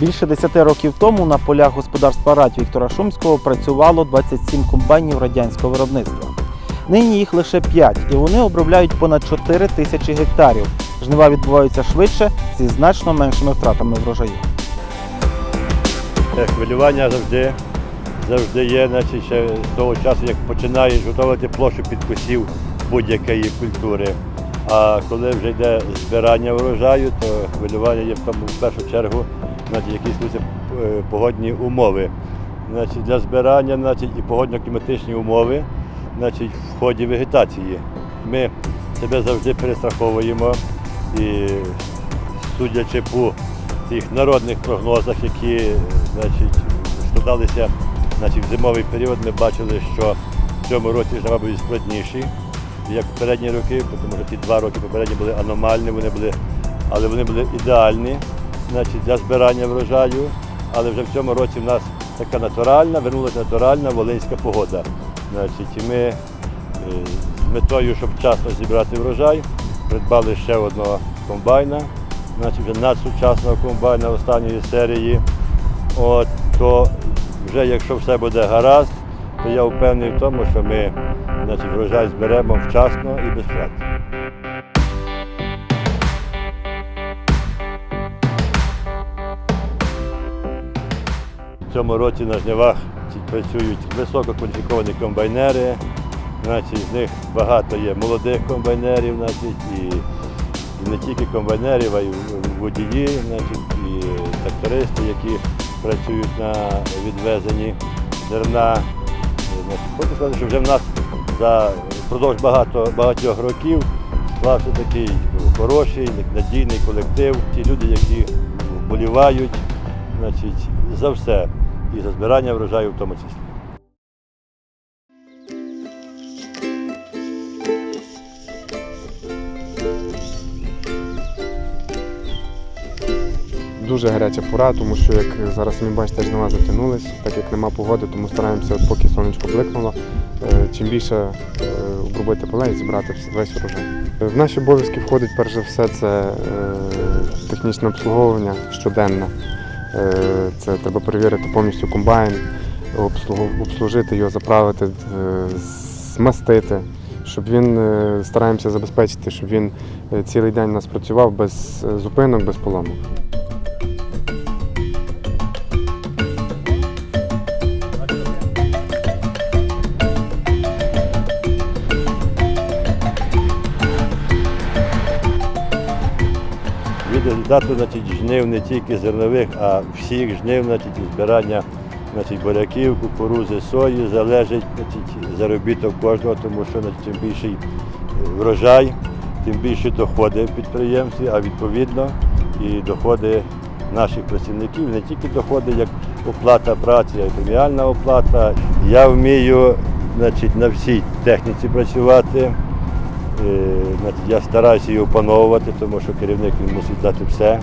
Більше 10 років тому на полях господарства Радь Віктора Шумського працювало 27 комбайнів радянського виробництва. Нині їх лише 5, і вони обробляють понад 4 тисячі гектарів. Жнива відбуваються швидше зі значно меншими втратами врожаю. Е, Хвилювання завжди, завжди є, значить, ще з того часу, як починаєш готувати площу під посів будь-якої культури. А коли вже йде збирання врожаю, то хвилювання є в тому в першу чергу, значить, якісь будуть, е, погодні умови. Значить, для збирання значить, і погодно-кліматичні умови значить, в ході вегетації. Ми себе завжди перестраховуємо і судячи по тих народних прогнозах, які значить, складалися значить, в зимовий період, ми бачили, що в цьому році жнива будуть складніші, як попередні роки, тому що ті два роки попередні були аномальні, вони були, але вони були ідеальні значить, для збирання врожаю. Але вже в цьому році в нас така натуральна, вернулася натуральна волинська погода. Значить, ми е, з метою, щоб вчасно зібрати врожай, придбали ще одного комбайна, значить вже надсучасного комбайна останньої серії. От, то вже якщо все буде гаразд, то я впевнений в тому, що ми значить, врожай зберемо вчасно і без втрат. Цьому році на жнивах працюють висококваліфіковані комбайнери. Значить, з них багато є молодих комбайнерів, значить, і, не тільки комбайнерів, а й водії, значить, і трактористи, які працюють на відвезенні зерна. Хочу сказати, що вже в нас за впродовж багато, багатьох років склався такий хороший, надійний колектив. Ті люди, які вболівають значить, за все і за збирання врожаю в тому числі. Дуже гаряча пора, тому що як зараз самі бачите, жнива затягнулись, так як нема погоди, тому стараємося, поки сонечко бликнуло, е, чим більше е, обробити поле і зібрати весь урожай. Е, В наші обов'язки входить перш за все це технічне обслуговування щоденне. Е, Це треба перевірити повністю комбайн, обслужити його, заправити, е, змастити, щоб він е, стараємося забезпечити, щоб він цілий день у нас працював без зупинок, без поломок. Результату значить, жнив не тільки зернових, а всіх жнив, значить, збирання значить, буряків, кукурузи, сої залежить значить, заробіток кожного, тому що значить, чим більший е, врожай, тим більші доходи підприємстві, а відповідно і доходи наших працівників, не тільки доходи, як оплата праці, а й преміальна оплата. Я вмію значить, на всій техніці працювати. Е, Я стараюся її опановувати, тому що керівник він мусить дати все.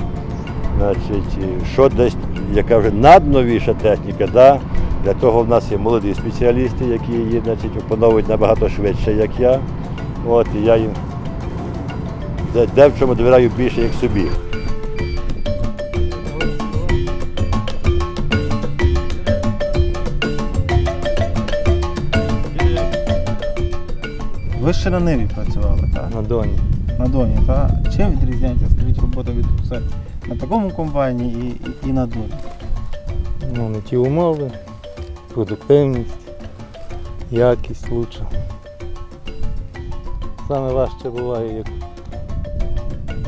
Значить, що десь, яка вже надновіша техніка, да? для того в нас є молоді спеціалісти, які її значить, опановують набагато швидше, як я. От, і я їм де, де в чому довіряю більше, як собі. Ви ще на ниві працювали, так? На доні. На доні, так? Чим відрізняється, скажіть, робота від все на такому комбайні і, і, і на доні? ну, не ті умови, продуктивність, якість лучша. Саме важче буває, як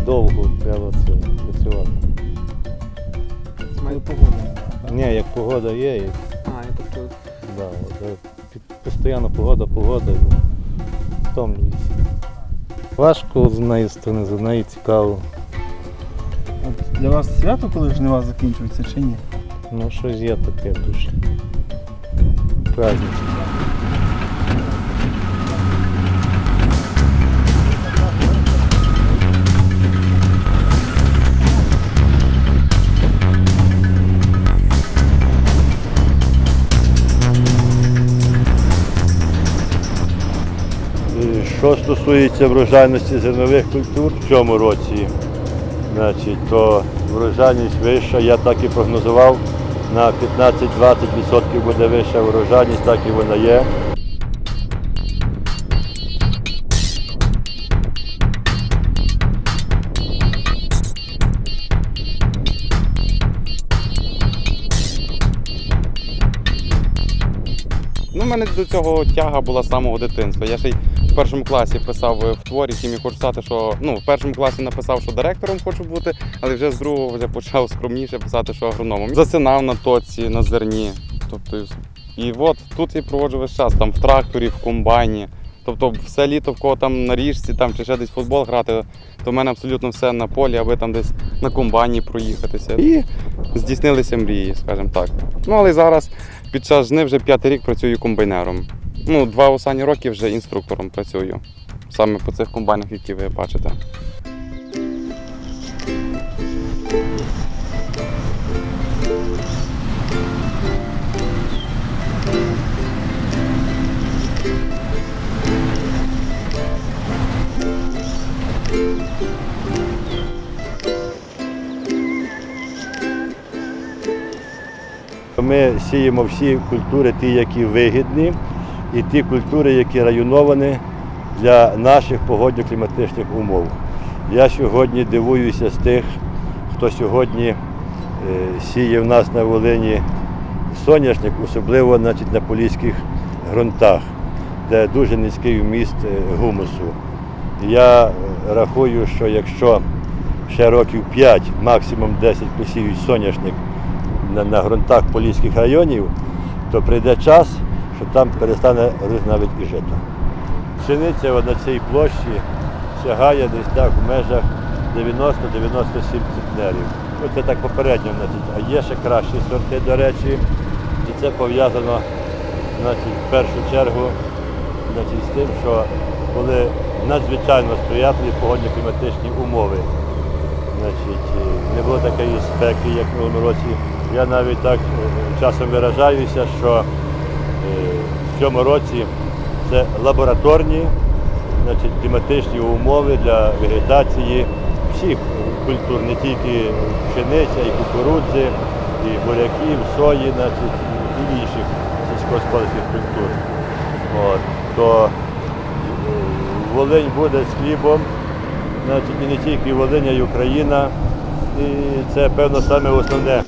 довго треба це працювати. Має погода. Ні, як погода є, як, А, я тобто да, от, е, під- постійно погода, погода, і. Важко з однієї сторони, з однієї цікаво. От для вас свято, коли жнива закінчується чи ні? Ну, щось є таке в душі. Праздник. Що стосується врожайності зернових культур в цьому році, значить, то врожайність вища. Я так і прогнозував. На 15-20% буде вища врожайність, так і вона є. Ну, в мене до цього тяга була з самого дитинства. Я ще й першому класі писав е, в творі, яким я хочу стати, що ну, в першому класі написав, що директором хочу бути, але вже з другого вже почав скромніше писати, що агрономом. Засинав на тоці, на зерні. Тобто, і от тут я проводжу весь час, там в тракторі, в комбайні. Тобто все літо в кого там на річці там, чи ще десь футбол грати, то в мене абсолютно все на полі, аби там десь на комбайні проїхатися. І здійснилися мрії, скажімо так. Ну але зараз під час жни вже п'ятий рік працюю комбайнером. Ну, два останні роки вже інструктором працюю. Саме по цих комбайнах, які ви бачите. Ми сіємо всі культури, ті, які вигідні, і ті культури, які районовані для наших погодньо-кліматичних умов. Я сьогодні дивуюся з тих, хто сьогодні е, сіє в нас на Волині соняшник, особливо значить, на поліських ґрунтах, де дуже низький вміст е, гумусу. Я рахую, що якщо ще років 5, максимум 10 посіють соняшник на, на ґрунтах поліських районів, то прийде час, що там перестане рости навіть і жито. Пшениця на цій площі сягає десь так в межах 90-97 центнерів. Ну, Це так попередньо, значить. а є ще кращі сорти, до речі. І це пов'язано значить, в першу чергу значить, з тим, що були надзвичайно сприятливі погодні-кліматичні умови. Значить, е, не було такої спеки, як в минулому році. Я навіть так е, часом виражаюся, що в цьому році це лабораторні значить, кліматичні умови для вегетації всіх культур, не тільки пшениця, і кукурудзи, і буряків, сої, значить, і інших сільськогосподарських культур. От, то е, Волинь буде з хлібом, значить, і не тільки Волинь, а й Україна. І це, певно, саме основне.